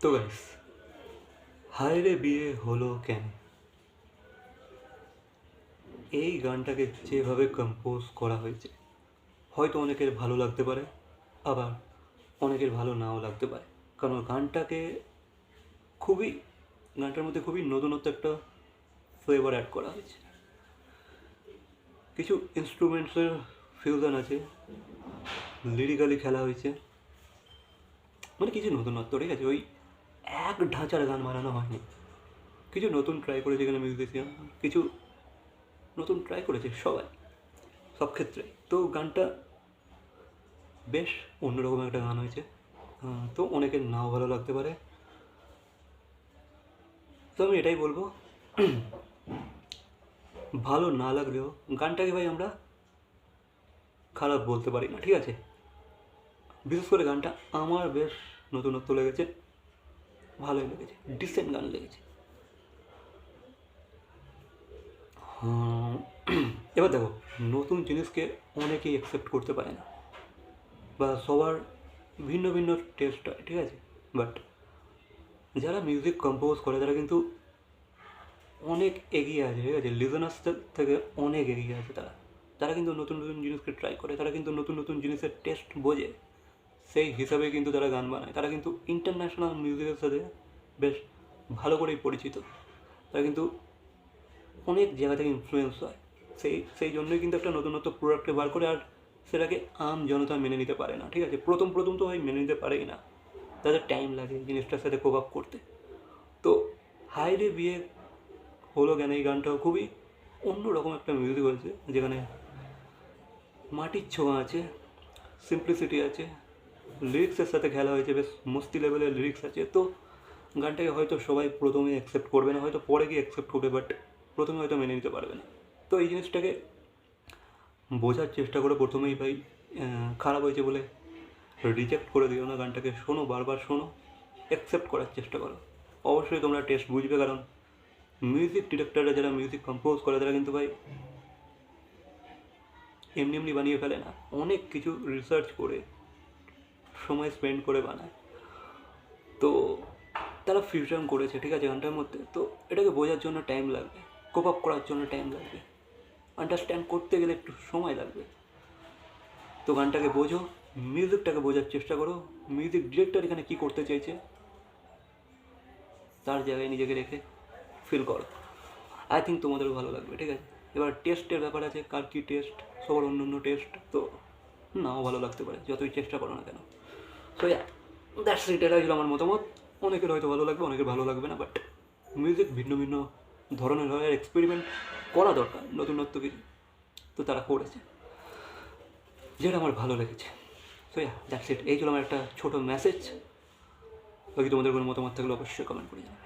তো গাইস হায়রে বিয়ে হলো কেন? এই গানটাকে যেভাবে কম্পোজ করা হয়েছে, হয়তো অনেকের ভালো লাগতে পারে, আবার অনেকের ভালো নাও লাগতে পারে। কারণ গানটাকে খুবই, গানটার মধ্যে খুবই নতুনত্ব একটা ফ্লেভার অ্যাড করা হয়েছে। কিছু ইনস্ট্রুমেন্টসের ফিউশন আছে লিরিক্যালি খেলা হয়েছে মানে কিছু নতুনত্ব, ঠিক আছে? ওই এক ঢাঁচার গান বানানো হয়নি। কিছু নতুন ট্রাই করেছে এখানে মিউজিশিয়ান কিছু নতুন ট্রাই করেছে সবাই, সব ক্ষেত্রে। তো গানটা বেশ অন্যরকম একটা গান হয়েছে। তো অনেকের নাও ভালো লাগতে পারে। তো আমি এটাই বলব, ভালো না লাগলেও গানটাকে ভাই আমরা খারাপ বলতে পারি না, ঠিক আছে? বিশেষ করে গানটা আমার বেশ নতুনত্ব লেগেছে। ভালোই লেগেছে ডিসেন্ট গান লেগেছে। এবার দেখো নতুন জিনিসকে অনেকেই অ্যাকসেপ্ট করতে পারে না। বা সবার ভিন্ন ভিন্ন টেস্ট হয় ঠিক আছে? বাট যারা মিউজিক কম্পোজ করে তারা কিন্তু অনেক এগিয়ে আছে ঠিক আছে? লিজনার্সদের থেকে অনেক এগিয়ে আছে তারা। তারা কিন্তু নতুন নতুন জিনিসকে ট্রাই করে তারা কিন্তু নতুন নতুন জিনিসের টেস্ট বোঝে। সেই হিসাবে কিন্তু তারা গান বানায়, তারা কিন্তু ইন্টারন্যাশনাল মিউজিকের সাথে বেশ ভালো করেই পরিচিত। তারা কিন্তু অনেক জায়গা থেকে ইনফ্লুয়েন্স হয়। সেই সেই জন্যই কিন্তু একটা নতুনত্ব প্রোডাক্টে বার করে আর সেটাকে আম জনতা মেনে নিতে পারে না, ঠিক আছে? প্রথম প্রথম তো ভাই মেনে নিতে পারেই না। তাদের টাইম লাগে জিনিসটার সাথে কোপ আপ করতে। তো হাইরে বিয়ে, হলো কেন এই গানটাও? খুবই অন্যরকম একটা মিউজিক হয়েছে, যেখানে মাটির ছোঁয়া আছে সিম্পলিসিটি আছে লিরিক্সের সাথে খেলা হয়েছে, বেশ মস্তি লেভেলের লিরিক্স আছে। তো গানটাকে হয়তো সবাই প্রথমে অ্যাকসেপ্ট করবে না, হয়তো পরে গিয়ে অ্যাকসেপ্ট করবে বাট প্রথমে হয়তো মেনে নিতে পারবে না। তো এই জিনিসটাকে বোঝার চেষ্টা করে প্রথমেই ভাই খারাপ হয়েছে বলে রিজেক্ট করে দিও না গানটাকে, শোনো, বারবার শোনো অ্যাকসেপ্ট করার চেষ্টা করো। অবশ্যই তোমরা টেস্ট বুঝবে, কারণ মিউজিক ডিরেক্টররা যারা মিউজিক কম্পোজ করে, তারা কিন্তু ভাই এমনি এমনি বানিয়ে ফেলে না। অনেক কিছু রিসার্চ করে সময় স্পেন্ড করে বানায়। তো তারা ফিউশন করেছে, ঠিক আছে গানটার মধ্যে। তো এটাকে বোঝার জন্য টাইম লাগবে কোপ আপ করার জন্য টাইম লাগবে। আন্ডারস্ট্যান্ড করতে গেলে একটু সময় লাগবে। তো গানটাকে বোঝো মিউজিকটাকে বোঝার চেষ্টা করো। মিউজিক ডিরেক্টর এখানে কী করতে চেয়েছে তার জায়গায় নিজেকে রেখে ফিল করো। আই থিঙ্ক তোমাদেরও ভালো লাগবে, ঠিক আছে? এবার টেস্টের ব্যাপার আছে, কার কী টেস্ট সবার অন্য অন্য টেস্ট তো নাও ভালো লাগতে পারে, যতই চেষ্টা করো না কেন। সো দ্যাটস এটাই ছিল আমার মতামত। অনেকের হয়তো ভালো লাগবে, অনেকের ভালো লাগবে না বাট মিউজিক ভিন্ন ভিন্ন ধরনের হয় এক্সপেরিমেন্ট করা দরকার নতুনত্ব কিছু। তো তারা করেছে, যেটা আমার ভালো লেগেছে। সো দ্যাটস ইট এই ছিল আমার একটা ছোটো মেসেজ বাকি তোমাদের কোনো মতামত থাকলে অবশ্যই কমেন্ট করে জানাবে।